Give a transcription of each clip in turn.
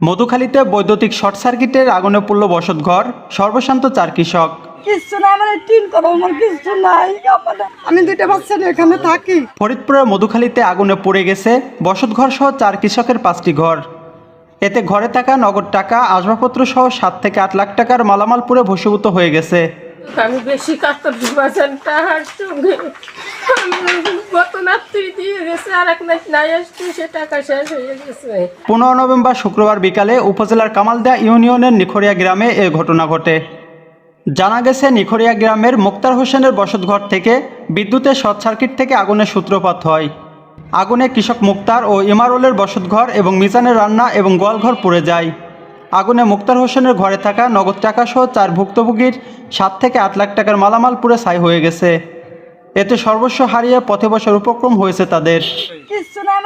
মধুখালীতে বৈদ্যুতিক শর্ট সার্কিটের আগুনে পড়ল বসতঘর সর্বশান্ত চার কৃষক। কিচ্ছু না আমার টিন করো আমার কিচ্ছু নাই আমি দুইটা বাচ্চা নিয়ে এখানে থাকি। ফরিদপুরের মধুখালীতে আগুনে পড়ে গেছে বসতঘর সহ চার কৃষকের পাঁচটি ঘর। এতে ঘরে থাকা নগদ টাকা আসবাবপত্র সহ সাত থেকে আট লাখ টাকার মালামাল পুরে ভসীভূত হয়ে গেছে। আমি বেশি কাতর বাজান তাহার সঙ্গে গত নাত্রি দিয়ে গেছে, আর এক নাচ নাই আসতে সে টাকা শেষ হয়ে গেছে। পনেরো নভেম্বর শুক্রবার বিকালে উপজেলার কামালদা ইউনিয়নের নিখরিয়া গ্রামে এ ঘটনা ঘটে। জানা গেছে, নিখরিয়া গ্রামের মুক্তার হোসেনের বসতঘর থেকে বিদ্যুতের শর্ট সার্কিট থেকে আগুনের সূত্রপাত হয়। আগুনে কৃষক মুক্তার ও ইমারুলের বসতঘর এবং মিজানের রান্না এবং গোয়ালঘর পুড়ে যায়। আগুনে মুক্তার হোসেনের ঘরে থাকা নগদ টাকা সহ চার ভুক্তভোগীর সাত থেকে আট লাখ টাকার মালামাল পুড়ে ছাই হয়ে গেছে। এতে সর্বস্ব হারিয়ে পথে বসার উপক্রম হয়েছে তাদের। কিচ্ছু না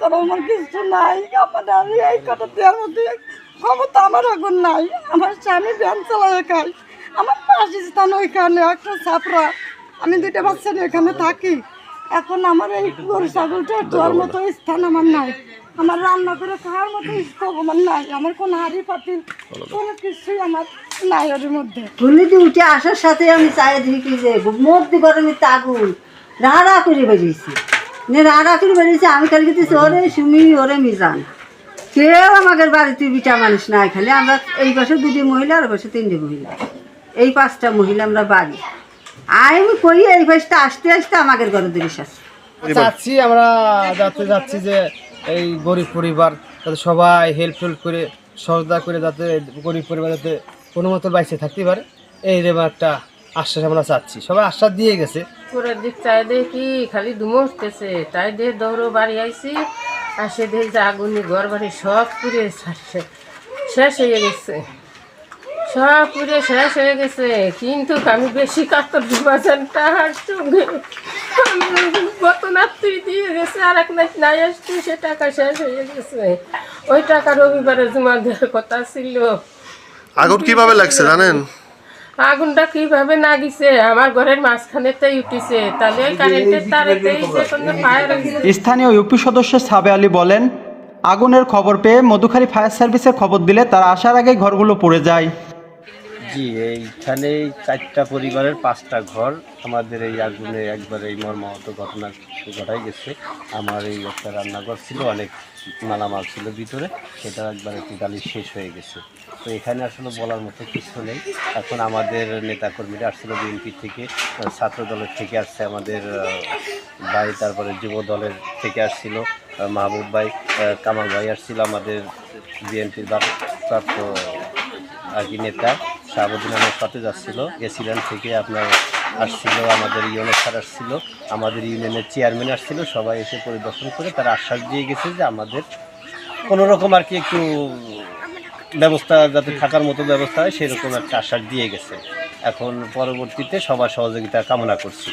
করো আমার কিচ্ছু নাই। আমার ক্ষমতা আমার এখন নাই। আমার আমার একটা আমি দুইটা বাচ্চা এখানে থাকি। এখন আমার এই গরু, ছাগলটা দেওয়ার মতো স্থান আমার নাই। আমার রান্না করে খাওয়ার মতো স্কোপ আমার নাই। আমার কোনো হাড়ি পাতিল কোনো কিছুই আমার মধ্যে। উঠে আসার সাথে আমি যে করে বেরিয়েছি। আমি ওরে ওরে মিজান। কেউ বাড়িতে বিটা মানুষ নাই খালি। আমরা এই পাশে দুটি মহিলা, আর পাশে তিনটে মহিলা। এই পাঁচটা মহিলা আমরা বাড়ি। আমি কই এই পাশটা আসতে আসতে আমাদের ঘরে দিকে আসছে চাচ্ছি আমরা যাতে যাচ্ছি যে এই গরিব পরিবার যাতে সবাই হেল্প টেল্প করে সহযোগিতা করে যাতে গরিব পরিবার যাতে কোনো মতো বাইসে থাকতে পারে এই রকম একটা আশ্বাস আমরা চাচ্ছি। সবাই আশ্বাস দিয়ে গেছে। পুরো দিক চাই দেখি খালি দুমসতেছে তাই দিয়ে দৌড়ো বাড়ি আইছি আর সে দেখি যে আগুনি ঘর বাড়ি সব পুড়ে শেষ হয়ে গেছে। সব পুড়ে শেষ হয়ে গেছে কিন্তু আমি বেশি কাতর তাহার সঙ্গে। গত নাত্রি দিয়ে গেছে আর এক নাচ নাই আসতে সে টাকা শেষ হয়ে গেছে। ওই টাকা রবিবারে জমা দেওয়ার কথা ছিল। আগুন কীভাবে লাগছে জানেন? আগুনটা কীভাবে না গেছে আমার ঘরের মাঝখানেতেই উঠেছে। তাহলে ওই কারেন্টের তারেতেই যে কোনো ফায়ার স্থানীয় ইউপি সদস্য সাবে আলী বলেন আগুনের খবর পেয়ে মধুখালী ফায়ার সার্ভিসের খবর দিলে তারা আসার আগে ঘরগুলো পড়ে যায়। জি এইখানে চারটা পরিবারের পাঁচটা ঘর। আমাদের এই আগুনে একবার এই মর্মাহত ঘটনা ঘটাই গেছে। আমার এই একটা রান্নাঘর ছিল, অনেক মালামাল ছিল ভিতরে। সেটা একবারে টোটালি শেষ হয়ে গেছে। তো এখানে আসলে বলার মতো কিছু নেই। এখন আমাদের নেতাকর্মীরা আসছিল বিএনপি থেকে, ছাত্র দলের থেকে আসছে, আমাদের ভাই, তারপরে যুব দলের থেকে আসছিল মাহবুব ভাই কামাল ভাই আসছিল আমাদের বিএনপির প্রাপ্ত আর কি নেতা। শাহাবুদ্দিন আহমেদ সাথে যাচ্ছিল। এসিল্যান্ড থেকে আপনার আসছিল, আমাদের ইউনিয়ন স্যার আসছিল, আমাদের ইউনিয়নের চেয়ারম্যান আসছিল, সবাই এসে পরিদর্শন করে তারা আশ্বাস দিয়ে গেছে যে আমাদের কোনো রকম আর কি একটু ব্যবস্থা, যাতে থাকার মতো ব্যবস্থা হয়, সেরকম একটা আশ্বাস দিয়ে গেছে। এখন পরবর্তীতে সবার সহযোগিতা কামনা করছি।